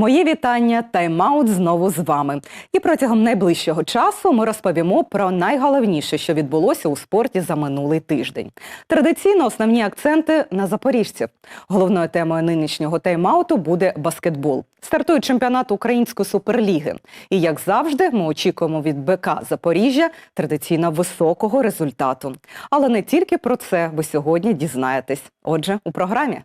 Мої вітання. Тайм-аут знову з вами. І протягом найближчого часу ми розповімо про найголовніше, що відбулося у спорті за минулий тиждень. Традиційно основні акценти на запоріжців. Головною темою нинішнього тайм-ауту буде баскетбол. Стартує чемпіонат Української суперліги. І як завжди, ми очікуємо від БК Запоріжжя традиційно високого результату. Але не тільки про це ви сьогодні дізнаєтесь. Отже, у програмі.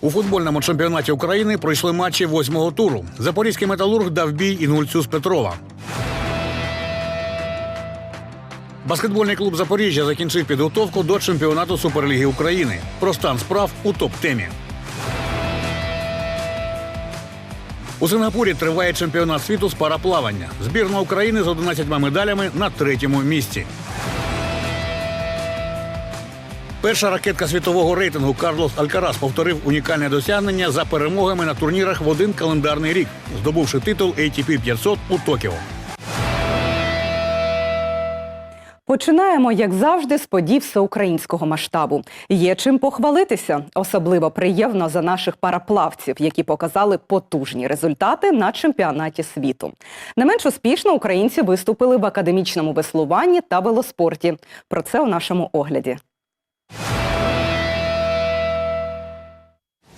У футбольному чемпіонаті України пройшли матчі восьмого туру. Запорізький металург дав бій інгульцю з Петрова. Баскетбольний клуб Запоріжжя закінчив підготовку до чемпіонату Суперліги України. Про стан справ у топ-темі. У Сингапурі триває чемпіонат світу з параплавання. Збірна України з 11 медалями на третьому місці. Перша ракетка світового рейтингу Карлос Алькарас повторив унікальне досягнення за перемогами на турнірах в один календарний рік, здобувши титул ATP 500 у Токіо. Починаємо, як завжди, з подій всеукраїнського масштабу. Є чим похвалитися. Особливо приємно за наших параплавців, які показали потужні результати на чемпіонаті світу. Не менш успішно українці виступили в академічному веслуванні та велоспорті. Про це у нашому огляді.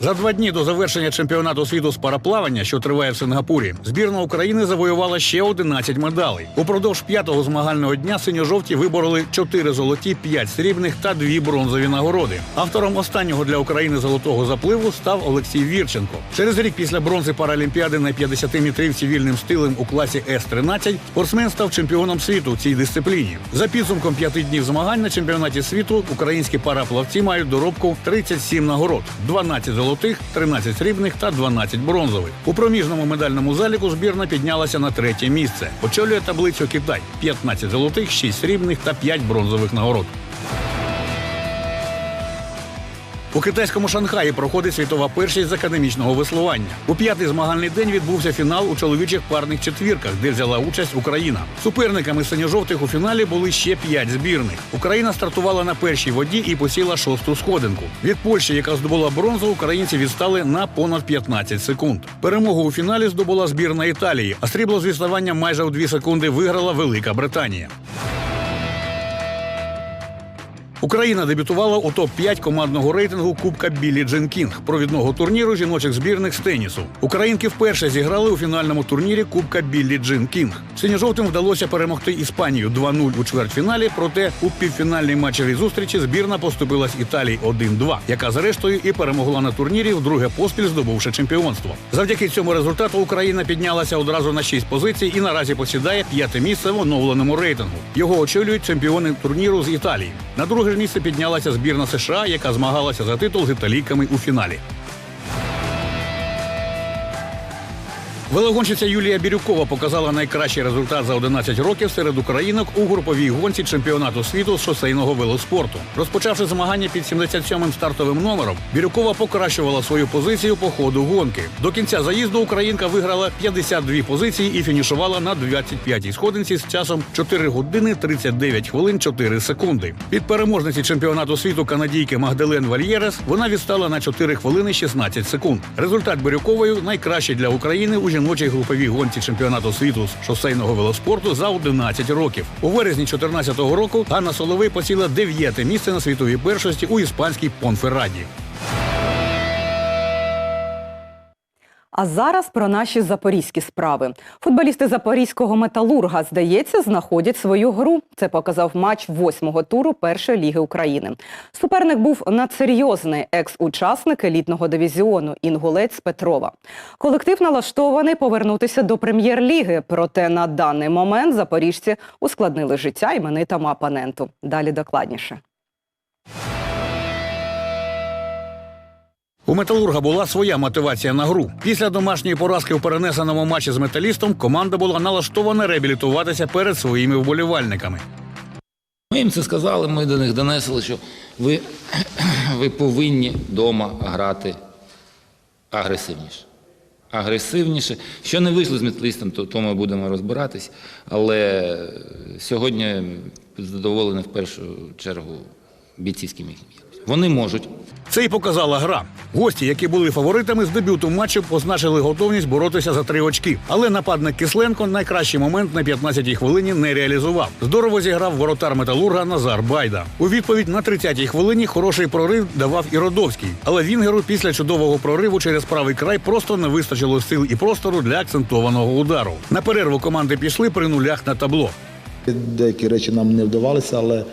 За два дні до завершення чемпіонату світу з параплавання, що триває в Сингапурі, збірна України завоювала ще 11 медалей. Упродовж п'ятого змагального дня синьо-жовті вибороли 4 золоті, 5 срібних та 2 бронзові нагороди. Автором останнього для України золотого запливу став Олексій Вірченко. Через рік після бронзи паралімпіади на 50-метрівці вільним стилем у класі С-13 спортсмен став чемпіоном світу в цій дисципліні. За підсумком п'яти днів змагань на чемпіонаті світу українські параплавці мають доробку 37 нагород, 12 золотих, 13 срібних та 12 бронзових. У проміжному медальному заліку збірна піднялася на третє місце. Очолює таблицю Китай: 15 золотих, 6 срібних та 5 бронзових нагород. У китайському Шанхаї проходить світова першість з академічного веслування. У п'ятий змагальний день відбувся фінал у чоловічих парних четвірках, де взяла участь Україна. Суперниками синьо-жовтих у фіналі були ще п'ять збірних. Україна стартувала на першій воді і посіла шосту сходинку. Від Польщі, яка здобула бронзу, українці відстали на понад 15 секунд. Перемогу у фіналі здобула збірна Італії, а срібло з відставання майже у 2 секунди виграла Велика Британія. Україна дебютувала у топ-5 командного рейтингу Кубка Біллі Джин Кінг провідного турніру жіночих збірних з тенісу. Українки вперше зіграли у фінальному турнірі Кубка Біллі Джин Кінг. Синьо-жовтим вдалося перемогти Іспанію 2-0 у чвертьфіналі. Проте у півфінальній матчевій зустрічі збірна поступилась Італії 1-2, яка зрештою і перемогла на турнірі вдруге поспіль здобувши чемпіонство. Завдяки цьому результату Україна піднялася одразу на 6 позицій і наразі посідає п'яте місце в оновленому рейтингу. Його очолюють чемпіони турніру з Італії. На друге ж піднялася збірна США, яка змагалася за титул з італійками у фіналі. Велогонщиця Юлія Бірюкова показала найкращий результат за 11 років серед українок у груповій гонці чемпіонату світу з шосейного велоспорту. Розпочавши змагання під 77-м стартовим номером, Бірюкова покращувала свою позицію по ходу гонки. До кінця заїзду українка виграла 52 позиції і фінішувала на 25-й сходинці з часом 4 години 39 хвилин 4 секунди. Від переможниці чемпіонату світу канадійки Магдален Вальєрес вона відстала на 4 хвилини 16 секунд. Результат Бірюковою найкращий для України у жіночій груповій гонці чемпіонату світу з шосейного велоспорту за 11 років. У березні 2014 року Ганна Соловей посіла дев'яте місце на світовій першості у іспанській Понферраді. А зараз про наші запорізькі справи. Футболісти запорізького металурга, здається, знаходять свою гру. Це показав матч восьмого туру першої ліги України. Суперник був надсерйозний екс-учасник елітного дивізіону Інгулець Петрова. Колектив налаштований повернутися до прем'єр-ліги. Проте на даний момент запоріжці ускладнили життя іменитому опоненту. Далі докладніше. У металурга була своя мотивація на гру. Після домашньої поразки у перенесеному матчі з металістом команда була налаштована реабілітуватися перед своїми вболівальниками. Ми їм це сказали, ми до них донесли, що ви, ви повинні вдома грати агресивніше. Агресивніше. Що не вийшло з металістом, то, то ми будемо розбиратись. Але сьогодні задоволений в першу чергу бійцівськими якістю. Вони можуть Це й показала гра. Гості, які були фаворитами з дебюту матчу, позначили готовність боротися за три очки. Але нападник Кисленко найкращий момент на 15-й хвилині не реалізував. Здорово зіграв воротар металурга Назар Байда. У відповідь на 30-й хвилині хороший прорив давав і Родовський. Але Вінгеру після чудового прориву через правий край просто не вистачило сил і простору для акцентованого удару. На перерву команди пішли при нулях на табло. Деякі речі нам не вдавалися, але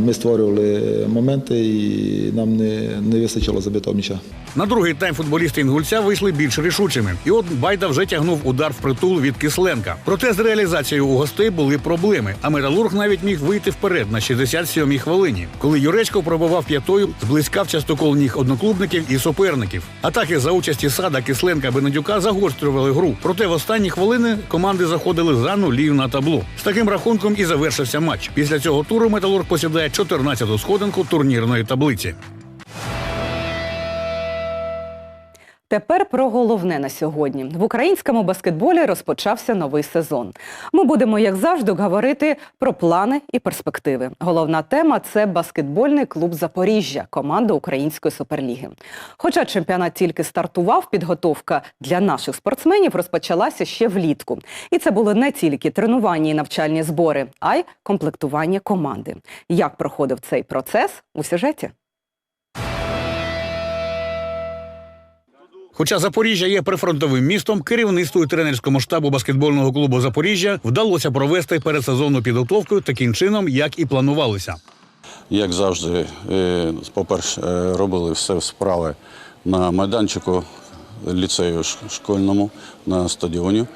ми створювали моменти і нам не, не вистачило забитого м'яча. На другий тайм футболісти інгульця вийшли більш рішучими. І от Байда вже тягнув удар в притул від Кисленка. Проте з реалізацією у гостей були проблеми. А металург навіть міг вийти вперед на 67-й хвилині, коли Юречко пробував п'ятою, зблискав частокол ніг одноклубників і суперників. Атаки за участі сада Кисленка Бенедюка загострювали гру. Проте в останні хвилини команди заходили за нулів на табло. З таким рахунком і завершився матч. Після цього туру металург посідає 14-ту сходинку турнірної таблиці. Тепер про головне на сьогодні. В українському баскетболі розпочався новий сезон. Ми будемо, як завжди, говорити про плани і перспективи. Головна тема це баскетбольний клуб Запоріжжя, команда Української суперліги. Хоча чемпіонат тільки стартував, підготовка для наших спортсменів розпочалася ще влітку. І це були не тільки тренування і навчальні збори, а й комплектування команди. Як проходив цей процес у сюжеті? Хоча Запоріжжя є прифронтовим містом, керівництву і тренерському штабу баскетбольного клубу Запоріжжя вдалося провести передсезонну підготовку таким чином, як і планувалося. Як завжди, е, по-перше, е, робили все справи на майданчику ліцею школьному на стадіоні.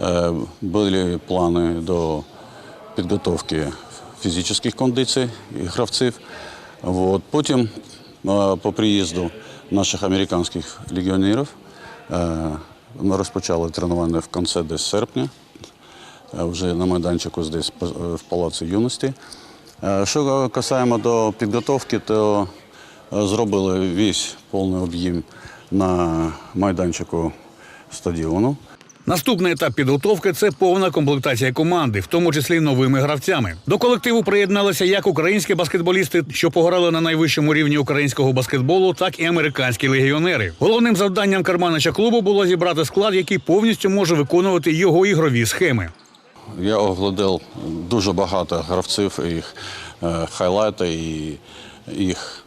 Е, Були плани до підготовки фізичних кондицій і гравців. Вот. Потім, по приїзду наших американських легіонерів, е, ми розпочали тренування в кінці десь серпня е, вже на майданчику здесь е, в Палаці юності. Що касаємо до підготовки, то зробили весь повний об'єм на майданчику стадіону. Наступний етап підготовки це повна комплектація команди, в тому числі новими гравцями. До колективу приєдналися як українські баскетболісти, що пограли на найвищому рівні українського баскетболу, так і американські легіонери. Головним завданням карманича клубу було зібрати склад, який повністю може виконувати його ігрові схеми. Я оглядав дуже багато гравців, їх е, хайлайти і їх,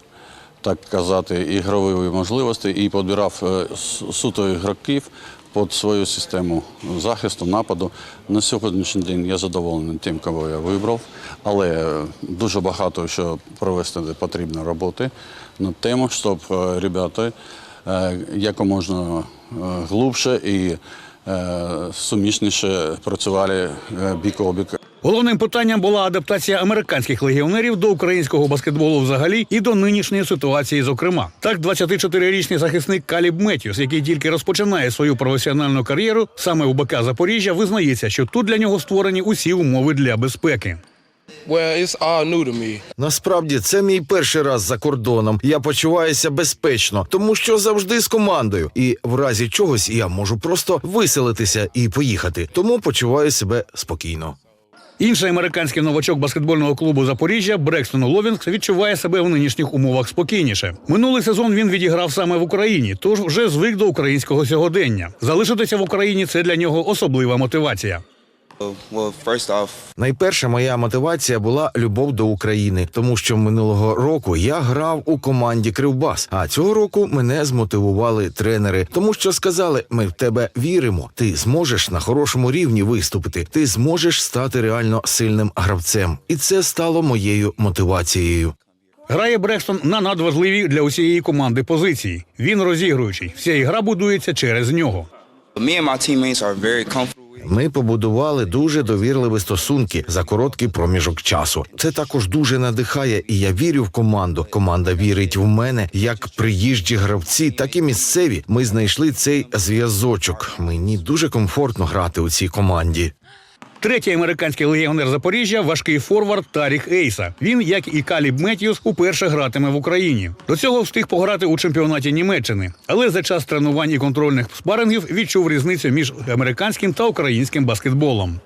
так казати, ігрові можливості і підбирав е, суто ігроків під свою систему захисту, нападу. На сьогоднішній день я задоволений тим, кого я вибрав, але е, дуже багато що провести потрібно роботи над тим, щоб е, ребята якоможна якомога е, і сумішніше працювали е, бік о бік. Головним питанням була адаптація американських легіонерів до українського баскетболу взагалі і до нинішньої ситуації. Зокрема, так 24-річний захисник Каліб Меттюс, який тільки розпочинає свою професіональну кар'єру, саме у БК Запоріжжя, визнається, що тут для нього створені усі умови для безпеки. Насправді це мій перший раз за кордоном. Я почуваюся безпечно, тому що завжди з командою. І в разі чогось я можу просто виселитися і поїхати. Тому почуваю себе спокійно. Інший американський новачок баскетбольного клубу Запоріжжя Брекстон Ловінгс відчуває себе в нинішніх умовах спокійніше. Минулий сезон він відіграв саме в Україні, тож вже звик до українського сьогодення. Залишитися в Україні це для нього особлива мотивація. Найперша моя мотивація була любов до України, тому що минулого року я грав у команді Кривбас. А цього року мене змотивували тренери, тому що сказали: ми в тебе віримо. Ти зможеш на хорошому рівні виступити. Ти зможеш стати реально сильним гравцем, і це стало моєю мотивацією. Грає Брекстон на надважливій для усієї команди позиції. Він розігруючий. Вся ігра будується через нього. me and my teammates are very comfortable. Ми побудували дуже довірливі стосунки за короткий проміжок часу. Це також дуже надихає, і я вірю в команду. Команда вірить в мене, як приїжджі гравці, так і місцеві. Ми знайшли цей зв'язочок. Мені дуже комфортно грати у цій команді. Третій американський легіонер Запоріжжя важкий форвард Тарік Ейса. Він, як і Каліб Меттьюс, уперше гратиме в Україні. До цього встиг пограти у чемпіонаті Німеччини, але за час тренувань і контрольних спарингів відчув різницю між американським та українським баскетболом.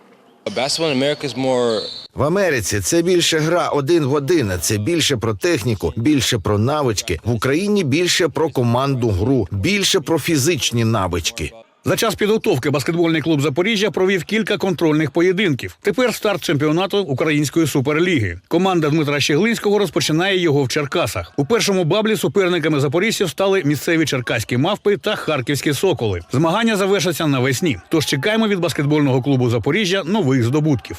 В Америці це більше гра один в один. Це більше про техніку, більше про навички. В Україні більше про команду гру, більше про фізичні навички. За час підготовки баскетбольний клуб Запоріжжя провів кілька контрольних поєдинків. Тепер старт чемпіонату Української суперліги. Команда Дмитра Щеглинського розпочинає його в Черкасах. У першому баблі суперниками запоріжців стали місцеві черкаські мавпи та харківські соколи. Змагання завершаться навесні. Тож чекаємо від баскетбольного клубу Запоріжжя нових здобутків.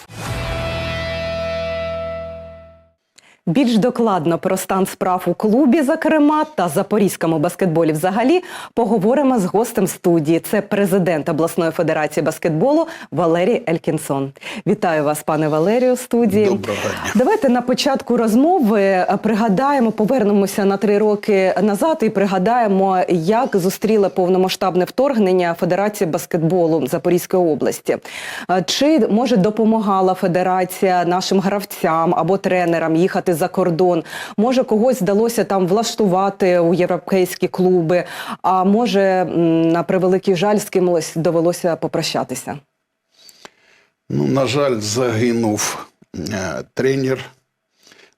Більш докладно про стан справ у клубі, зокрема, та запорізькому баскетболі взагалі поговоримо з гостем студії. Це президент обласної федерації баскетболу Валерій Елькінсон. Вітаю вас, пане Валерію, в студії. Доброго дня. Давайте на початку розмови е, пригадаємо, повернемося на три роки назад і пригадаємо, як зустріла повномасштабне вторгнення Федерації баскетболу Запорізької області. Е, Чи може допомагала федерація нашим гравцям або тренерам їхати за кордон? Може, когось вдалося там влаштувати у європейські клуби? А може, на превеликий жаль, з кимось довелося попрощатися? Ну, на жаль, загинув е, тренер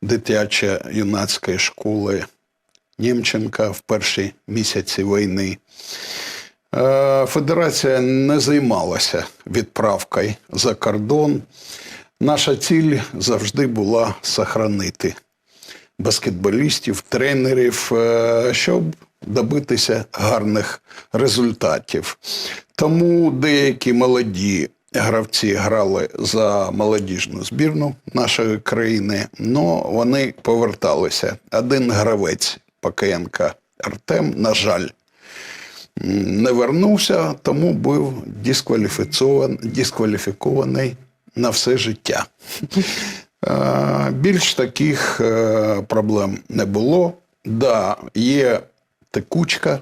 дитячо-юнацької школи Німченка в перші місяці війни. Е, Федерація не займалася відправкою за кордон. Наша ціль завжди була сохранити баскетболістів, тренерів, е, щоб добитися гарних результатів. Тому деякі молоді гравці грали за молодіжну збірну нашої країни, але вони поверталися. Один гравець Пакаєнка Артем, на жаль, не вернувся, тому був дискваліфікований на все життя. Е, Більш таких е, проблем не було. Да, є текучка.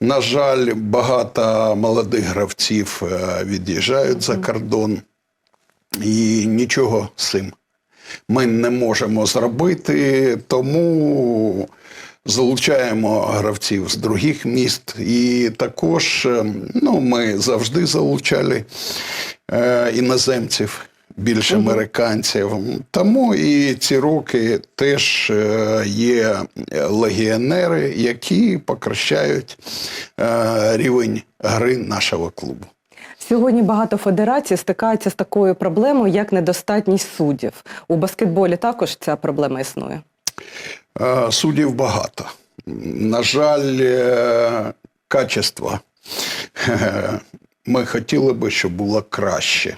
На жаль, багато молодих гравців е, від'їжджають за кордон, і нічого з цим ми не можемо зробити, тому залучаємо гравців з других міст. І також е, ну, ми завжди залучали е, іноземців. Більше американців. Тому і ці роки теж е, є легіонери, які покращають е, рівень гри нашого клубу. Сьогодні багато федерацій стикаються з такою проблемою, як недостатність суддів. У баскетболі також ця проблема існує. Е, Суддів багато. На жаль, е, качество ми хотіли би, щоб було краще.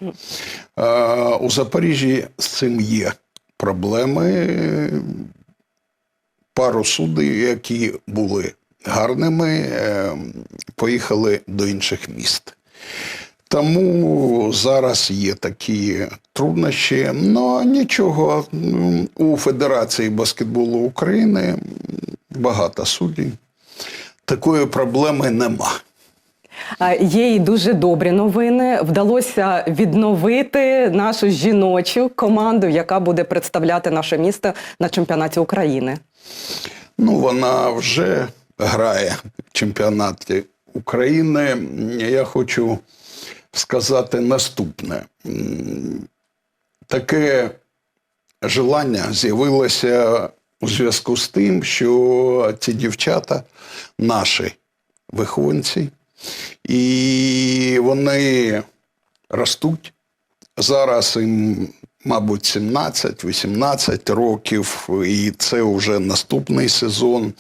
Е, У Запоріжжі з цим є проблеми. Пару суддів, які були гарними, поїхали до інших міст. Тому зараз є такі труднощі. Ну нічого. У Федерації баскетболу України багато суддів. Такої проблеми нема. Є і дуже добрі новини. Вдалося відновити нашу жіночу команду, яка буде представляти наше місто на чемпіонаті України. Ну, вона вже грає в чемпіонаті України. Я хочу сказати наступне. Таке желання з'явилося у зв'язку з тим, що ці дівчата наші вихованці, і вони ростуть. Зараз їм, мабуть, 17-18 років, і це вже наступний сезон.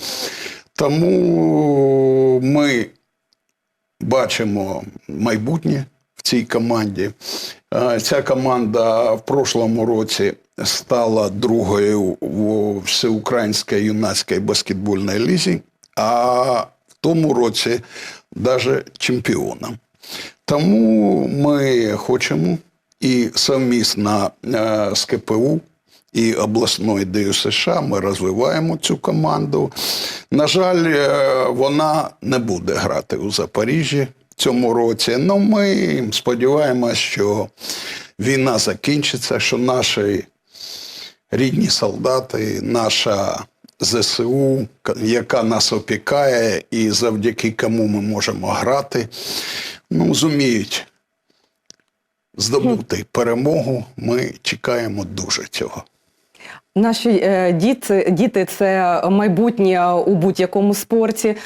Тому ми бачимо майбутнє цій команді. Ця команда в прошлому році стала другою у всеукраїнській юнацькій баскетбольній лізі, а в тому році навіть чемпіоном. Тому ми хочемо і совмісно е, з КПУ і обласною ДЮСШ США ми розвиваємо цю команду. На жаль, е, вона не буде грати у Запоріжжі цьому році. Ну, ми сподіваємося, що війна закінчиться, що наші рідні солдати, наша ЗСУ, яка нас опікає, і завдяки кому ми можемо грати, ну, зуміють здобути перемогу. Ми чекаємо дуже цього. Наші е, діти, діти це майбутнє у будь-якому спорті. Е,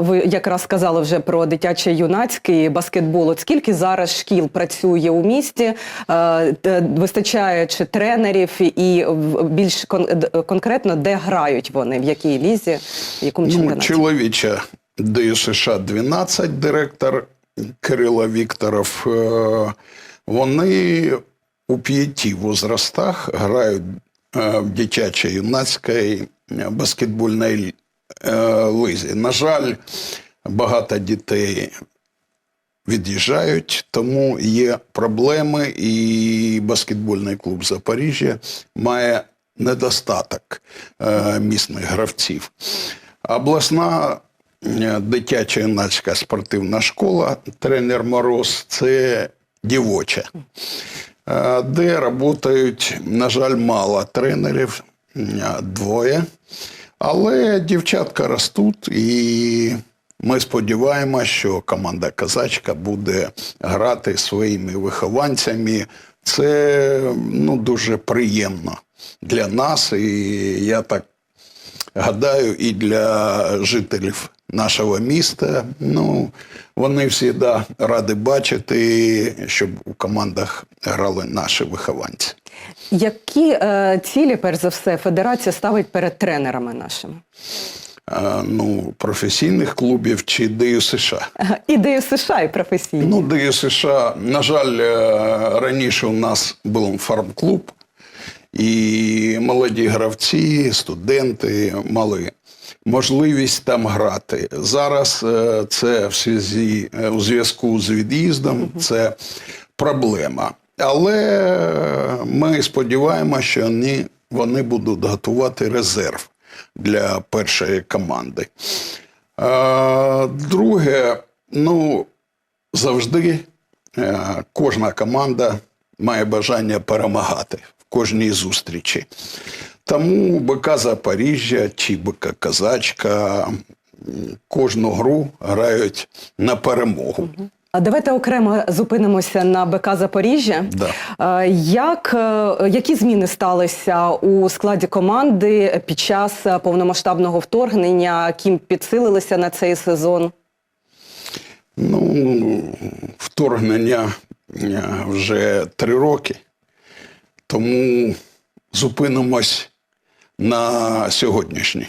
ви якраз сказали вже про дитячий юнацький баскетбол. От скільки зараз шкіл працює у місті? Е, вистачає чи тренерів і більш кон- конкретно, де грають вони, в якій лізі, в якому Ну, чемпіонаті? чоловіча ДЮСШ 12, директор Кирило Вікторов. Вони у п'яти возрастах грають в дитячій юнацькій е, баскетбольній е, лизі. На жаль, багато дітей від'їжджають, тому є проблеми, і баскетбольний клуб Запоріжжя має недостаток е, місних гравців. Обласна е, дитяча юнацька спортивна школа, тренер Мороз, це дівоча, е, де працюють, на жаль, мало тренерів, е, двоє. Але дівчатка ростуть, і ми сподіваємося, що команда Казачка буде грати своїми вихованцями. Це ну, дуже приємно для нас, і я так гадаю, і для жителів нашого міста. Ну, вони завжди раді бачити, щоб у командах грали наші вихованці. Які е, цілі, перш за все, федерація ставить перед тренерами нашими? Е, Ну, професійних клубів чи ДЮСШ. Ідею США і професійні. Ну, ДЮСШ, на жаль, е, раніше у нас був фарм-клуб, і молоді гравці, студенти мали можливість там грати. Зараз е, це в е, у зв'язку з від'їздом це проблема. Але е, ми сподіваємося, що вони, вони будуть готувати резерв для першої команди. Друге, ну, завжди кожна команда має бажання перемагати в кожній зустрічі. Тому БК Запоріжжя чи БК Казачка кожну гру грають на перемогу. А давайте окремо зупинимося на БК Запоріжжя. Да. Як, е, які зміни сталися у складі команди під час повномасштабного вторгнення? Ким підсилилися на цей сезон? Ну, вторгнення е, вже три роки, тому зупинимось на сьогоднішній.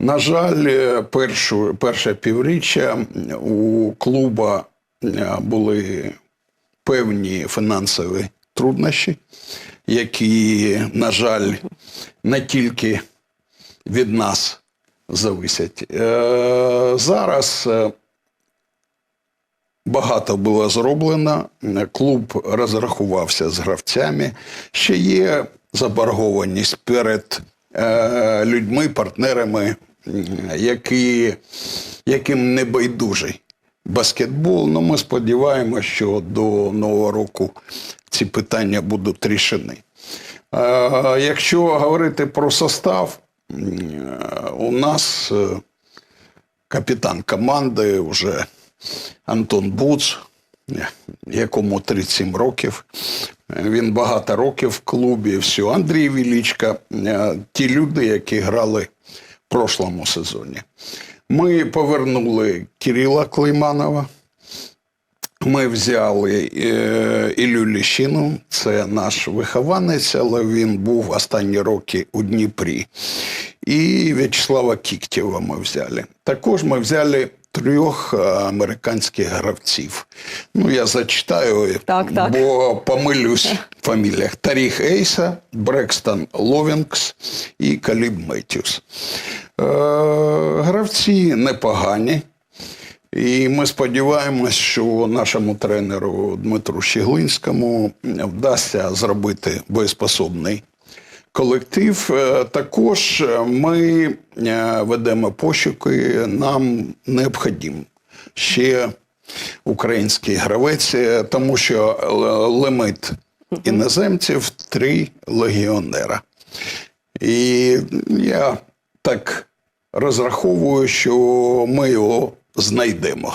На жаль, е, першу, перше півріччя у клуба е, були певні фінансові труднощі, які, на жаль, не тільки від нас зависять. Е, Зараз Багато було зроблено. Клуб розрахувався з гравцями. Ще є заборгованість перед е, людьми, партнерами, які, яким не байдужий баскетбол. Ну, ми сподіваємося, що до Нового року ці питання будуть рішені. Е, якщо говорити про состав, е, у нас е, капітан команди вже Антон Буц, якому 37 років. Він багато років в клубі. Все. Андрій Вілічка, е, ті люди, які грали в прошлому сезоні. Ми повернули Кирила Клейманова. Ми взяли е, Ілю Ліщину, це наш вихованець, але він був останні роки у Дніпрі. І В'ячеслава Кіктєва ми взяли. Також ми взяли трьох е, американських гравців. Ну, я зачитаю, Так, так. бо помилюсь в фаміліях. Таріх Ейса, Брекстон Ловінгс і Каліб Меттюс. Е, гравці непогані. І ми сподіваємось, що нашому тренеру Дмитру Щеглинському вдасться зробити боєспособний колектив. Е, Також ми е, ведемо пошуки, нам необхідно ще український гравець, е, тому що лимит іноземців три легіонера. І я так розраховую, що ми його знайдемо.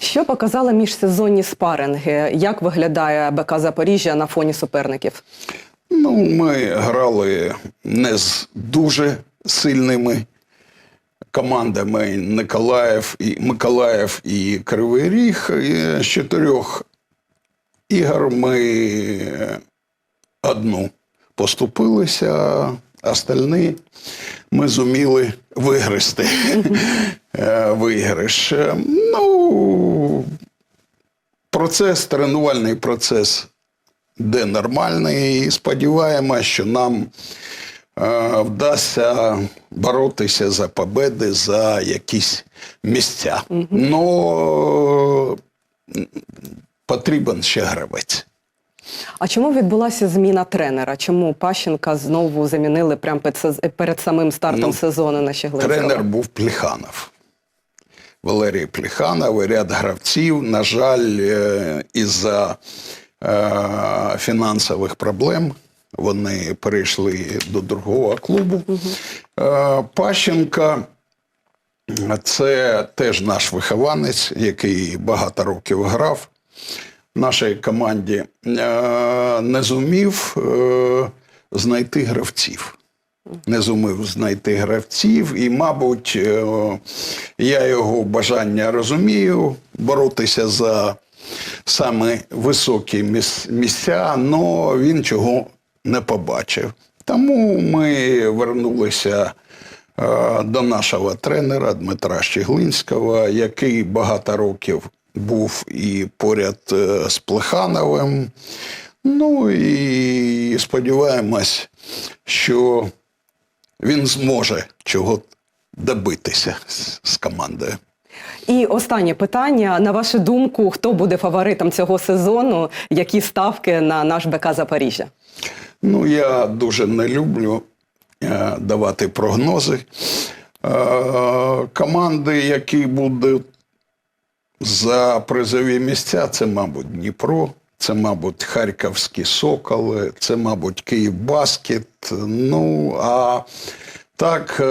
Що показали міжсезонні спаринги? Як виглядає БК Запоріжжя на фоні суперників? Ну, ми грали не з дуже сильними командами Николаїв і Миколаїв і Кривий Ріг. І З чотирьох ігор ми одну поступилися, а остальні ми зуміли вигрести е, виграш. Е, Ну, процес, тренувальний процес де нормальний, і сподіваємося, що нам е, вдасться боротися за победи, за якісь місця. Но потрібен ще гравець. А чому відбулася зміна тренера? Чому Пащенка знову замінили прямо перед, самим стартом Ну, сезону на Щеглинського? Тренер був Пліханов. Валерій Пліханов і ряд гравців. На жаль, е, із-за е, фінансових проблем. Вони перейшли до другого клубу. Е, Пащенка це теж наш вихованець, який багато років грав в нашій команді. Е, Не зумів е, знайти гравців. Не зумів знайти гравців, і, мабуть, я його бажання розумію. Боротися за саме високі місця, але він чого не побачив. Тому ми вернулися е, до нашого тренера Дмитра Щеглинського, який багато років був і поряд е, з Плехановим. Ну і сподіваємось, що він зможе чого добитися з, з командою. І останнє питання. На вашу думку, хто буде фаворитом цього сезону? Які ставки на наш БК Запоріжжя? Ну, я дуже не люблю е, давати прогнози. Е, команди, які будуть за призові місця, це, мабуть, Дніпро, це, мабуть, Харківські Соколи, це, мабуть, Київбаскет. Ну, а так.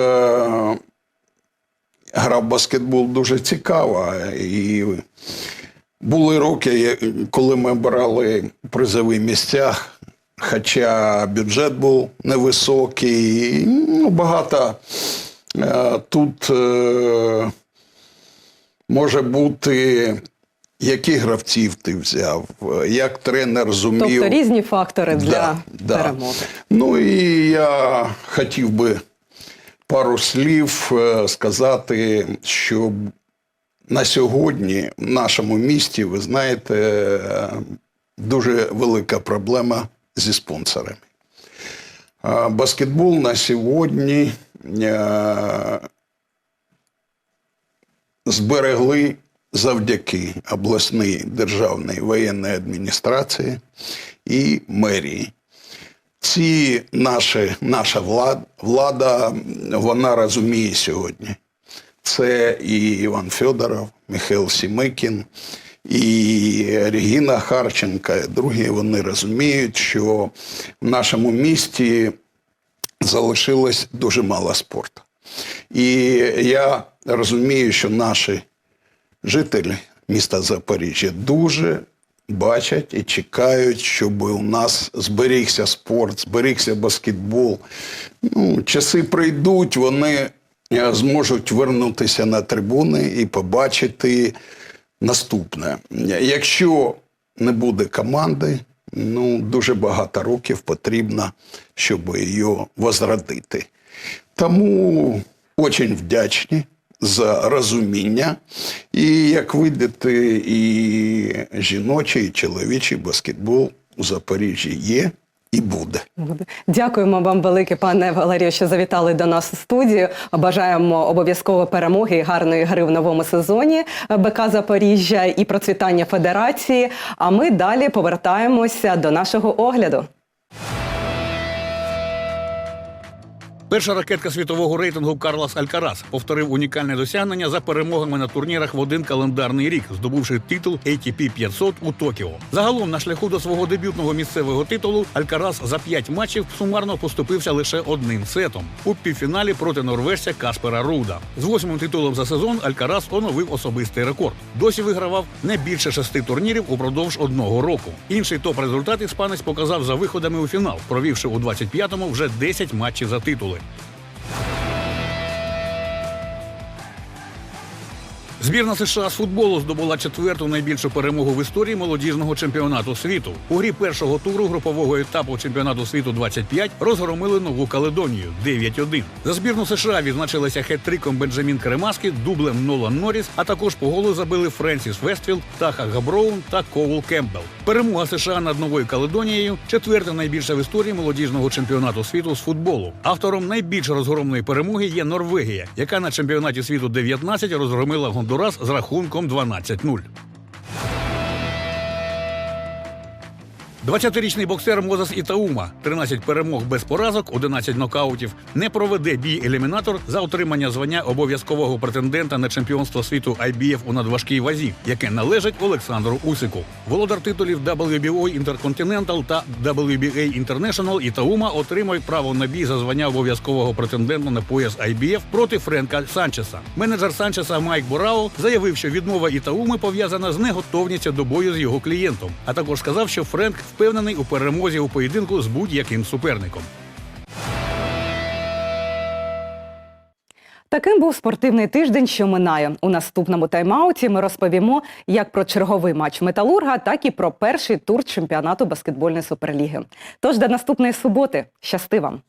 Гра в баскетбол дуже цікава. І були роки, коли ми брали призові місця, хоча бюджет був невисокий. Ну, багато е, тут е, може бути, яких гравців ти взяв, як тренер зумів. Тобто різні фактори для Да, да. перемоги. Ну і я хотів би пару слів е, сказати, що на сьогодні в нашому місті, ви знаєте, е, дуже велика проблема зі спонсорами. Баскетбол на сьогодні е, зберегли завдяки обласній державній воєнній адміністрації і мерії. Ці наші, наша влада, влада, вона розуміє сьогодні. Це і Іван Федоров, Михайло Сімикін, і Регіна Харченка, і другі вони розуміють, що в нашому місті залишилось дуже мало спорту. І я розумію, що наші жителі міста Запоріжжя дуже бачать і чекають, щоб у нас зберігся спорт, зберігся баскетбол. Ну, часи прийдуть, вони е, зможуть вернутися на трибуни і побачити наступне. Якщо не буде команди, ну дуже багато років потрібно, щоб її возродити. Тому дуже вдячні за розуміння. І як видите, і жіночий, і чоловічий баскетбол у Запоріжжі є і буде. Дякуємо вам велике, пане Валерію, що завітали до нас у студію. Бажаємо обов'язково перемоги і гарної гри в новому сезоні БК Запоріжжя і процвітання федерації. А ми далі повертаємося до нашого огляду. Перша ракетка світового рейтингу Карлос Алькарас повторив унікальне досягнення за перемогами на турнірах в один календарний рік, здобувши титул ATP 500 у Токіо. Загалом на шляху до свого дебютного місцевого титулу Алькарас за п'ять матчів сумарно поступився лише одним сетом у півфіналі проти норвежця Каспера Руда. З восьмим титулом за сезон Алькарас оновив особистий рекорд. Досі вигравав не більше шести турнірів упродовж одного року. Інший топ-результат іспанець показав за виходами у фінал, провівши у 25-му вже 10 матчів за титули. it. Збірна США з футболу здобула четверту найбільшу перемогу в історії молодіжного чемпіонату світу. У грі першого туру групового етапу чемпіонату світу 25 розгромили нову Каледонію 9-1. За збірну США відзначилися хет-триком Бенджамін Керемаски, дублем Нолан Норріс, а також по голу забили Френсіс Вестфілд, Таха Габроун та Коул Кемпбелл. Перемога США над новою Каледонією четверта найбільша в історії молодіжного чемпіонату світу з футболу. Автором найбільш розгромної перемоги є Норвегія, яка на чемпіонаті світу 19 розгромила Гондурас з рахунком 12-0. 20-річний боксер Мозес Ітаума, 13 перемог без поразок, 11 нокаутів, не проведе бій елімінатор за отримання звання обов'язкового претендента на чемпіонство світу IBF у надважкій вазі, яке належить Олександру Усику. Володар титулів WBO Intercontinental та WBA International Ітаума отримають право на бій за звання обов'язкового претендента на пояс IBF проти Френка Санчеса. Менеджер Санчеса Майк Борао заявив, що відмова Ітауми пов'язана з неготовністю до бою з його клієнтом, а також сказав, що Френк впевнений у перемозі у поєдинку з будь-яким суперником. Таким був спортивний тиждень, що минає. У наступному тайм-ауті ми розповімо як про черговий матч Металурга, так і про перший тур чемпіонату баскетбольної суперліги. Тож до наступної суботи. Щасти вам!